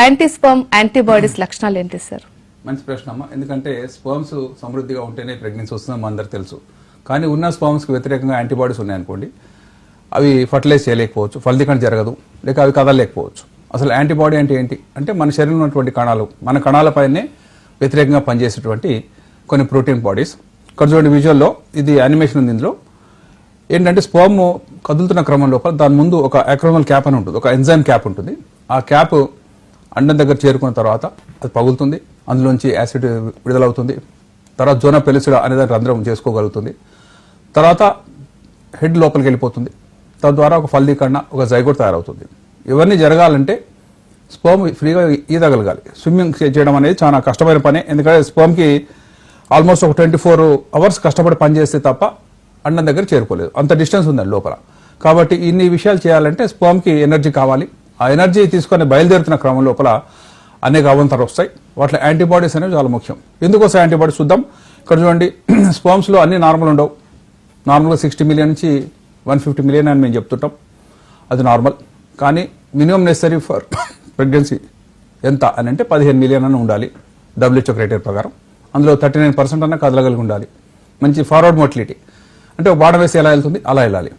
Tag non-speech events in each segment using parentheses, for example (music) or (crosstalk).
యాంటీస్పర్మ్ antibodies లక్షణాలు ఏంటి sir? మంచి ప్రశ్న అమ్మ. ఎందుకంటే స్పర్మ్స్ సమృద్ధిగా ఉంటేనే ప్రెగ్నెన్సీ వస్తుందని అందరికి తెలుసు. కానీ ఉన్న స్పర్మ్స్కి వ్యతిరేకంగా యాంటీబాడీస్ ఉన్నాయనుకోండి అవి ఫర్టిలైజ్ చేయలేకపోవచ్చు ఫలితీకరణ జరగదు లేక అవి కదలలేకపోవచ్చు. అసలు యాంటీబాడీ అంటే ఏంటి? అంటే మన శరీరంలో ఉన్నటువంటి కణాలు మన కణాలపైనే వ్యతిరేకంగా పనిచేసేటువంటి కొన్ని ప్రోటీన్ బాడీస్ ఇక్కడ చూడండి విజువల్లో ఇది యానిమేషన్ ఉంది ఇందులో. ఏంటంటే స్పర్మ్ కదులుతున్న క్రమం లోపల దాని ముందు ఒక అక్రోమల్ క్యాప్ అని ఉంటుంది ఒక ఎంజైమ్ క్యాప్ ఉంటుంది. ఆ క్యాప్ అండం దగ్గర చేరుకున్న తర్వాత అది పగులుతుంది అందులోంచి యాసిడ్ విడుదలవుతుంది. తర్వాత జోన పెలిసిడ అనేది రంధ్రం చేసుకోగలుగుతుంది. తర్వాత హెడ్ లోపలికి వెళ్ళిపోతుంది. తద్వారా ఒక ఫల్దీకరణ ఒక జైగోడ్ తయారవుతుంది. ఇవన్నీ జరగాలంటే స్పోమ్ ఫ్రీగా ఈదగలగాలి. స్విమ్మింగ్ చేయడం అనేది చాలా కష్టమైన పని. ఎందుకంటే స్పోమ్కి ఆల్మోస్ట్ ఒక ట్వంటీ ఫోర్ అవర్స్ కష్టపడి పనిచేస్తే తప్ప అండం దగ్గర చేరుకోలేదు. అంత డిస్టెన్స్ ఉందండి లోపల. కాబట్టి ఇన్ని విషయాలు చేయాలంటే స్పోమ్కి ఎనర్జీ కావాలి. ఆ ఎనర్జీ తీసుకొని బయలుదేరుతున్న క్రమం లోపల అనేక అవంతరాలు వస్తాయి. వాటిలో యాంటీబాడీస్ అనేవి చాలా ముఖ్యం. ఎందుకోసం యాంటీబాడీస్ చూద్దాం? ఇక్కడ చూడండి (clears throat) స్పర్మ్స్లో అన్ని నార్మల్ ఉండవు. నార్మల్గా సిక్స్టీ మిలియన్ నుంచి వన్ ఫిఫ్టీ మిలియన్ అని మేము చెప్తుంటాం. అది నార్మల్. కానీ మినిమం నెసరీ ఫర్ ప్రెగ్నెన్సీ ఎంత అని అంటే పదిహేను మిలియన్ అని ఉండాలి. డబ్ల్యూహెచ్ఓ క్రైటీరియా ప్రకారం. అందులో థర్టీ నైన్ పర్సెంట్ అన్న కదలగలిగి ఉండాలి. మంచి ఫార్వర్డ్ మోటిలిటీ అంటే ఒక బాడ వేసి ఎలా వెళ్తుంది? అలా వెళ్ళాలి.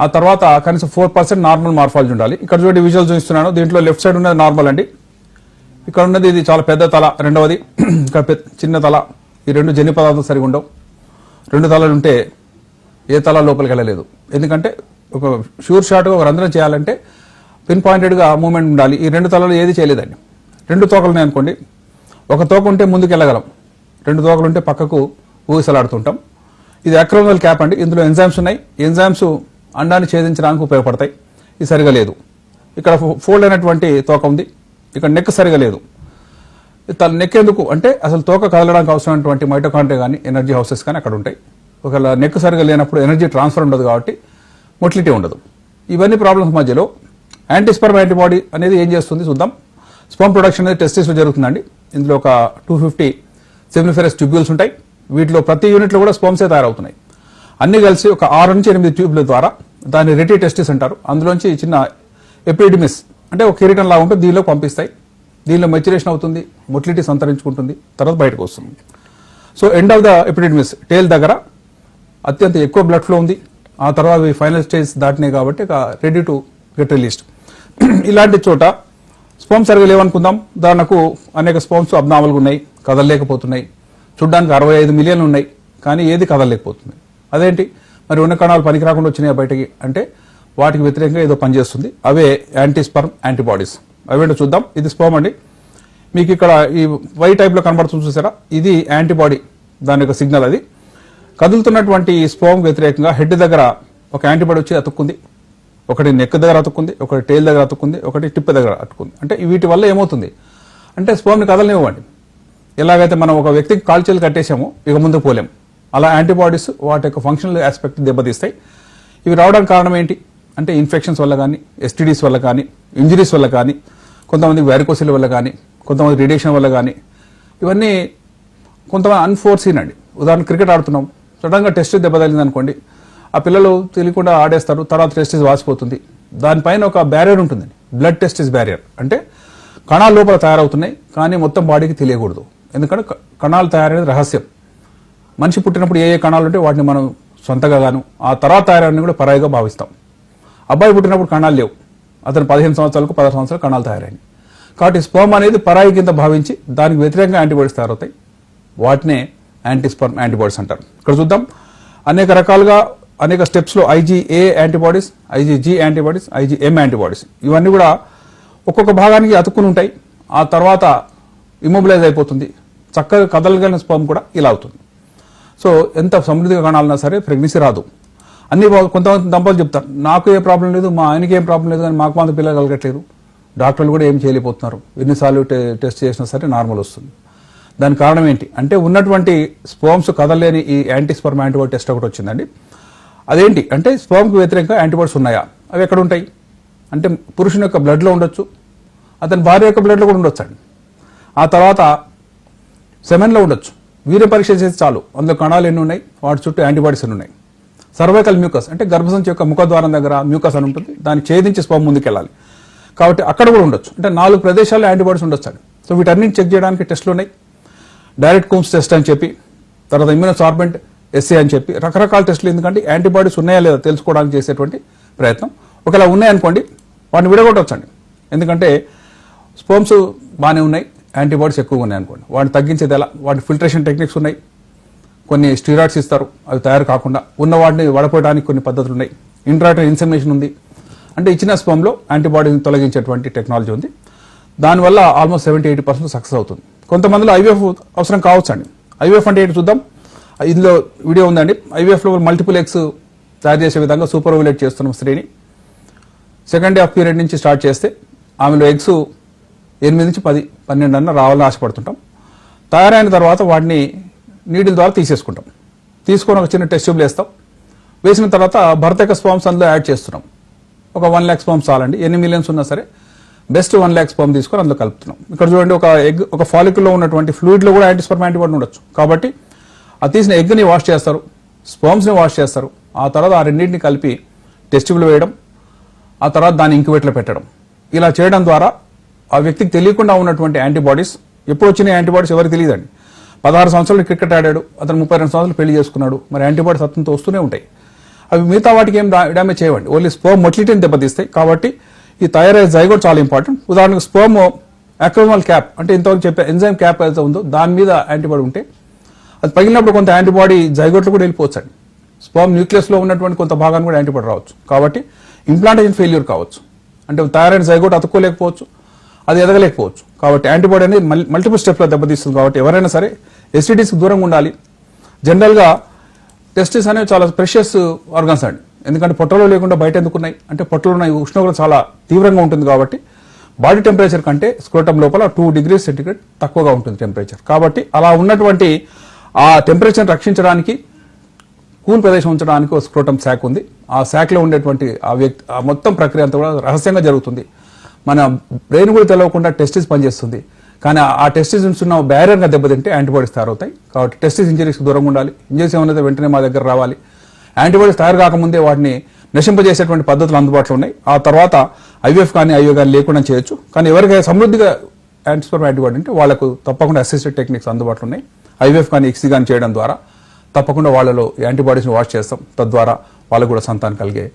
ఆ తర్వాత కనీసం ఫోర్ పర్సెంట్ నార్మల్ మార్ఫాలజీ ఉండాలి. ఇక్కడ చూడండి విజువల్ చూపిస్తున్నాను. దీంట్లో లెఫ్ట్ సైడ్ ఉన్నది నార్మల్ అండి. ఇక్కడ ఉన్నది ఇది చాలా పెద్ద తల రెండవది. (clears throat) ఇక్కడ చిన్న తల. ఈ రెండు జన్యు పదార్థం సరిగా ఉండవు. రెండు తలలు ఉంటే ఏ తల లోపలికి వెళ్ళలేదు. ఎందుకంటే ఒక షూర్ షాట్గా ఒక రంధ్రం చేయాలంటే పిన్ పాయింటెడ్గా మూమెంట్ ఉండాలి. ఈ రెండు తలలు ఏది చేయలేదండి. రెండు తోకలు ఉన్నాయి అనుకోండి. ఒక తోక ఉంటే ముందుకు వెళ్ళగలం. రెండు తోకలు ఉంటే పక్కకు ఊగిసలాడుతుంటాం. ఇది అక్రోమల్ క్యాప్ అండి. ఇందులో ఎంజైమ్స్ ఉన్నాయి. ఎంజైమ్స్ అండాన్ని ఛేదించడానికి ఉపయోగపడతాయి. ఇది సరిగా లేదు. ఇక్కడ ఫోల్డ్ అయినటువంటి తోక ఉంది. ఇక్కడ నెక్ సరిగా లేదు. తన నెక్ ఎందుకు? అంటే అసలు తోక కదలడానికి అవసరమైనటువంటి మైటోకాండ్రియా కానీ ఎనర్జీ హౌసెస్ కానీ అక్కడ ఉంటాయి. ఒకవేళ నెక్ సరిగా లేనప్పుడు ఎనర్జీ ట్రాన్స్ఫర్ ఉండదు కాబట్టి మొటిలిటీ ఉండదు. ఇవన్నీ ప్రాబ్లమ్స్ మధ్యలో. యాంటీస్పర్మ్ యాంటీబాడీ అనేది ఏం చేస్తుంది చూద్దాం. స్పర్మ్ ప్రొడక్షన్ అనేది టెస్టిస్లో జరుగుతుందండి. ఇందులో ఒక టూ ఫిఫ్టీ సెమినిఫెరస్ ట్యూబ్యూల్స్ ఉంటాయి. వీటిలో ప్రతి యూనిట్లో కూడా స్పర్మ్సే తయారవుతున్నాయి. అన్ని కలిసి ఒక ఆరు నుంచి ఎనిమిది ట్యూబ్ల ద్వారా దాన్ని రెటీ టెస్టిస్ అంటారు అందులోంచి చిన్న ఎపిడిమిస్ అంటే ఒక కిరీటం లాగా ఉంటుంది దీనిలో పంపిస్తాయి. దీనిలో మెచ్యురేషన్ అవుతుంది మొటిలిటీ సంతరించుకుంటుంది తర్వాత బయటకు వస్తుంది. So end of the epididymis tail దగ్గర అత్యంత ఎక్కువ బ్లడ్ ఫ్లో ఉంది. ఆ తర్వాత ఈ ఫైనల్ స్టేజ్ దాటినాయి కాబట్టి రెడీ టు గెట్ రిలీజ్డ్ ఇలాంటి చోట స్పోమ్ సరిగా లేవనుకుందాం. ఉదాహరణకు అనేక స్పోమ్స్ అబ్నామల్గా ఉన్నాయి కదలలేకపోతున్నాయి. చూడ్డానికి అరవై ఐదు మిలియన్లు ఉన్నాయి కానీ ఏది కదలలేకపోతుంది. అదేంటి? మరి ఉన్న కణాలు పనికి రాకుండా వచ్చినాయి బయటకి? అంటే వాటికి వ్యతిరేకంగా ఏదో పనిచేస్తుంది అవే యాంటీస్పర్మ్ యాంటీబాడీస్. అవేంటో చూద్దాం. ఇది స్పోమ్ అండి. మీకు ఇక్కడ ఈ వై టైప్లో కనబడుతుంది చూసారా? ఇది యాంటీబాడీ దాని యొక్క సిగ్నల్ అది. కదులుతున్నటువంటి ఈ స్పోమ్ వ్యతిరేకంగా హెడ్ దగ్గర ఒక యాంటీబాడీ వచ్చి అతుక్కుంది. ఒకటి నెక్ దగ్గర అతుక్కుంది. ఒకటి టేల్ దగ్గర అతుక్కుంది. ఒకటి టిప్ దగ్గర అతుక్కుంది. అంటే వీటి వల్ల ఏమవుతుంది? అంటే స్పోమ్ని కదలనివ్వండి. ఎలాగైతే మనం ఒక వ్యక్తికి కాల్చీలు కట్టేసామో ఇక ముందుకు పోలేం. అలా యాంటీబాడీస్ వాటి యొక్క ఫంక్షనల్ ఆస్పెక్ట్ దెబ్బతీస్తాయి. ఇవి రావడానికి కారణం ఏంటి? అంటే ఇన్ఫెక్షన్స్ వల్ల కానీ ఎస్టీడీస్ వల్ల కానీ ఇంజరీస్ వల్ల కానీ కొంతమంది వ్యారికోసిల్ వల్ల కానీ కొంతమంది రేడియేషన్ వల్ల కానీ ఇవన్నీ కొంతమంది అన్ఫోర్సీన్ అండి. ఉదాహరణ క్రికెట్ ఆడుతున్నాం. సడన్గా టెస్ట్ దెబ్బ తగిలింది అనుకోండి ఆ పిల్లలు తెలియకుండా ఆడేస్తారు తర్వాత టెస్టిస్ వాసిపోతుంది. దానిపైన ఒక బ్యారియర్ ఉంటుందండి. బ్లడ్ టెస్టిస్ బ్యారియర్ అంటే కణాలు లోపల తయారవుతున్నాయి కానీ మొత్తం బాడీకి తెలియకూడదు. ఎందుకంటే క- కణాలు తయారనేది రహస్యం. మనిషి పుట్టినప్పుడు ఏ ఏ కణాలు ఉంటే వాటిని మనం సొంతగా గాను ఆ తర్వాత తయారని కూడా పరాయిగా భావిస్తాం. అబ్బాయి పుట్టినప్పుడు కణాలు లేవు. అతను పదిహేను సంవత్సరాలకు పదహారు సంవత్సరాలు కణాలు తయారైంది. కాబట్టి స్పర్మ్ అనేది పరాయి కింద భావించి దానికి వ్యతిరేకంగా యాంటీబాడీస్ తయారవుతాయి. వాటినే యాంటీస్పర్మ్ యాంటీబాడీస్ అంటారు. ఇక్కడ చూద్దాం. అనేక రకాలుగా అనేక స్టెప్స్లో IgA antibodies IgG antibodies IgM antibodies. ఇవన్నీ కూడా ఒక్కొక్క భాగానికి అతుక్కుని ఉంటాయి. ఆ తర్వాత ఇమ్మొబిలైజ్ అయిపోతుంది. చక్కగా కదలగలిగిన స్పర్మ్ కూడా ఇలా అవుతుంది. సో ఎంత సమృద్ధిగా కనాలన్నా సరే ప్రెగ్నెన్సీ రాదు. అన్ని కొంతమంది దంపతులు చెప్తారు నాకు ఏ ప్రాబ్లం లేదు మా ఆయనకి ఏం ప్రాబ్లం లేదు కానీ మాకు మాత్రం పిల్లలు కలగట్లేదు. డాక్టర్లు కూడా ఏం చేయలేకపోతున్నారు. ఎన్నిసార్లు టెస్ట్ చేసినా సరే నార్మల్ వస్తుంది. దాని కారణం ఏంటి? అంటే ఉన్నటువంటి స్పోమ్స్ కదలలేని ఈ యాంటీస్పర్మ్ యాంటీబాడీ టెస్ట్ ఒకటి వచ్చిందండి. అదేంటి? అంటే స్పోమ్కి వ్యతిరేకంగా యాంటీబాడీస్ ఉన్నాయా? అవి ఎక్కడ ఉంటాయి? అంటే పురుషుని యొక్క బ్లడ్లో ఉండొచ్చు అతని భార్య యొక్క బ్లడ్లో కూడా ఉండొచ్చు అండి ఆ తర్వాత సెమెన్లో ఉండొచ్చు. వీర్య పరీక్ష చేసి చాలు. అందులో కణాలు ఎన్ని ఉన్నాయి? వాటి చుట్టూ యాంటీబాడీస్ ఎన్ని ఉన్నాయి? సర్వైకల్ మ్యూకస్ అంటే గర్భసంచి యొక్క ముఖద్వారం దగ్గర మ్యూకస్ అని ఉంటుంది. దాన్ని ఛేదించి స్పమ్ ముందుకెళ్ళాలి. కాబట్టి అక్కడ కూడా ఉండొచ్చు. అంటే నాలుగు ప్రదేశాల్లో యాంటీబాడీస్ ఉండొచ్చు సో వీటన్నిటి చెక్ చేయడానికి టెస్టులు ఉన్నాయి. డైరెక్ట్ కూమ్స్ టెస్ట్ అని చెప్పి తర్వాత ఇమ్యూనోసార్బెంట్ ఎస్సీ అని చెప్పి రకరకాల టెస్టులు. ఎందుకంటే యాంటీబాడీస్ ఉన్నాయా లేదా తెలుసుకోవడానికి చేసేటువంటి ప్రయత్నం. ఒకవేళ ఉన్నాయనుకోండి వాటిని విడగొట్టవచ్చండి ఎందుకంటే స్పోమ్స్ బాగానే ఉన్నాయి. యాంటీబాడీస్ ఎక్కువగా ఉన్నాయి అనుకోండి. వాటిని తగ్గించేది ఎలా? వాటి ఫిల్టరేషన్ టెక్నిక్స్ ఉన్నాయి. కొన్ని స్టీరాయిడ్స్ ఇస్తారు. అవి తయారు కాకుండా ఉన్న వాటిని వడపోయడానికి కొన్ని పద్ధతులు ఉన్నాయి. ఇంట్రాటర్ ఇన్సమినేషన్ ఉంది. అంటే ఇచ్చిన స్పమ్లో యాంటీబాడీని తొలగించేటువంటి టెక్నాలజీ ఉంది. దానివల్ల almost seventy eighty percent success అవుతుంది. కొంతమందిలో ఐవీఎఫ్ అవసరం కావచ్చు అండి ఐవీఎఫ్ అంటే ఏంటి చూద్దాం. ఇందులో వీడియో ఉందండి. ఐవీఎఫ్లో మల్టిపుల్ ఎగ్స్ తయారు చేసే విధంగా సూపర్ ఓవిలేట్ చేస్తున్నాం స్త్రీని సెకండ్ హాఫ్ పీరియడ్ నుంచి స్టార్ట్ చేస్తే ఆమెలో ఎగ్స్ ఎనిమిది నుంచి పది పన్నెండు అన్న రావాలని ఆశపడుతుంటాం. తయారైన తర్వాత వాటిని నీడిల్ ద్వారా తీసేసుకుంటాం. తీసుకొని ఒక చిన్న టెస్ట్ ట్యూబ్లు వేస్తాం వేసిన తర్వాత భర్తక స్పామ్స్ అందులో యాడ్ చేస్తున్నాం. ఒక వన్ ల్యాక్ స్పామ్స్ చాలండి. ఎన్ని మిలియన్స్ ఉన్నా సరే బెస్ట్ వన్ ల్యాక్ స్పామ్ తీసుకొని అందులో కలుపుతున్నాం. ఇక్కడ చూడండి ఒక ఎగ్ ఒక ఫాలిక్యుల్లో ఉన్నటువంటి ఫ్లూయిడ్లో కూడా యాంటీస్పర్మ్ యాంటీబాడీ ఉండొచ్చు. కాబట్టి ఆ తీసిన ఎగ్ని వాష్ చేస్తారు స్పామ్స్ని వాష్ చేస్తారు. ఆ తర్వాత ఆ రెండింటిని కలిపి టెస్ట్ ట్యూబ్లు వేయడం ఆ తర్వాత దాన్ని ఇంక్యుబేట్లో పెట్టడం. ఇలా చేయడం ద్వారా ఆ వ్యక్తికి తెలియకుండా ఉన్నటువంటి యాంటీబాడీస్ ఎప్పుడు వచ్చిన యాంటీబాడీస్ ఎవరికి తెలియదండి. పదహారు సంవత్సరాలు క్రికెట్ ఆడాడు అతను ముప్పై రెండు సంవత్సరాలు పెళ్ళి చేసుకున్నాడు మరి యాంటీబాడీస్ అతనితో వస్తూనే ఉంటాయి. అవి మిగతా వాటికి ఏం డ్యామేజ్ చేయవండి. ఓన్లీ స్పోమ్ మొటిలిటీని దెబ్బతీస్తాయి. కాబట్టి ఈ థైరాయిడ్ జైగోట్ చాలా ఇంపార్టెంట్. ఉదాహరణకు స్పోమ్ అక్రోమల్ క్యాప్ అంటే ఇంతవరకు చెప్పే ఎంజైమ్ క్యాప్ అయితే ఉందో దాని మీద యాంటీబాడీ ఉంటే అది పగిలినప్పుడు కొంత యాంటీబాడీ జైగోట్లో కూడా వెళ్ళిపోవచ్చు అండి స్పోమ్ న్యూక్లియస్లో ఉన్నటువంటి కొంత భాగాన్ని కూడా యాంటీబాడీ రావచ్చు. కాబట్టి ఇంప్లాంటేషన్ ఫెయిల్యూర్ కావచ్చు. అంటే థైరాయిడ్ జైగోట్ అతుక్కోలేకపోవచ్చు. అది ఎదగలేకపోవచ్చు. కాబట్టి యాంటీబాడీ అనేది మల్టిపుల్ స్టెప్లో దెబ్బతీస్తుంది కాబట్టి ఎవరైనా సరే ఎస్టీడీస్కి దూరంగా ఉండాలి. జనరల్గా టెస్టిస్ అనేవి చాలా ప్రెషియస్ ఆర్గన్స్ అండి. ఎందుకంటే పొట్టలో లేకుండా బయట ఎందుకున్నాయి అంటే పొట్టలో ఉన్న ఉష్ణోగ్రత చాలా తీవ్రంగా ఉంటుంది కాబట్టి బాడీ టెంపరేచర్ కంటే స్క్రోటం లోపల టూ డిగ్రీస్ సెంటిగ్రేడ్ తక్కువగా ఉంటుంది టెంపరేచర్ కాబట్టి అలా ఉన్నటువంటి ఆ టెంపరేచర్ రక్షించడానికి కూల్ ప్రదేశం ఉంచడానికి ఒక స్క్రోటం శాఖ ఉంది. ఆ శాఖలో ఉండేటువంటి ఆ వ్యక్తి ఆ మొత్తం ప్రక్రియ అంతా కూడా రహస్యంగా జరుగుతుంది. మన బ్రెయిన్ కూడా తెలవకుండా టెస్టిస్ పనిచేస్తుంది. కానీ ఆ టెస్టిస్ ఉన్న బ్యారియర్గా దెబ్బతింటే యాంటీబాడీస్ తయారవుతాయి. కాబట్టి టెస్టిస్ ఇంజరీస్కి దూరంగా ఉండాలి. ఇంజరీస్ ఏమైనా వెంటనే మా దగ్గర రావాలి. యాంటీబాడీస్ తయారు కాకముందే వాటిని నశింపజేసేటువంటి పద్ధతులు అందుబాటులో ఉన్నాయి. ఆ తర్వాత ఐవీఎఫ్ కానీ ఐఓ కానీ లేకుండా చేయొచ్చు. కానీ ఎవరికైనా సమృద్ధిగా యాంటీస్పర్మ్ యాంటీబాడీ అంటే వాళ్ళకు తప్పకుండా అసిస్టెడ్ టెక్నిక్స్ అందుబాటులో ఉన్నాయి. ఐవీఎఫ్ కానీ ఎక్సీ కానీ చేయడం ద్వారా తప్పకుండా వాళ్ళలో యాంటీబాడీస్ని వాష్ చేస్తాం. తద్వారా వాళ్ళకు కూడా సంతానం కలిగే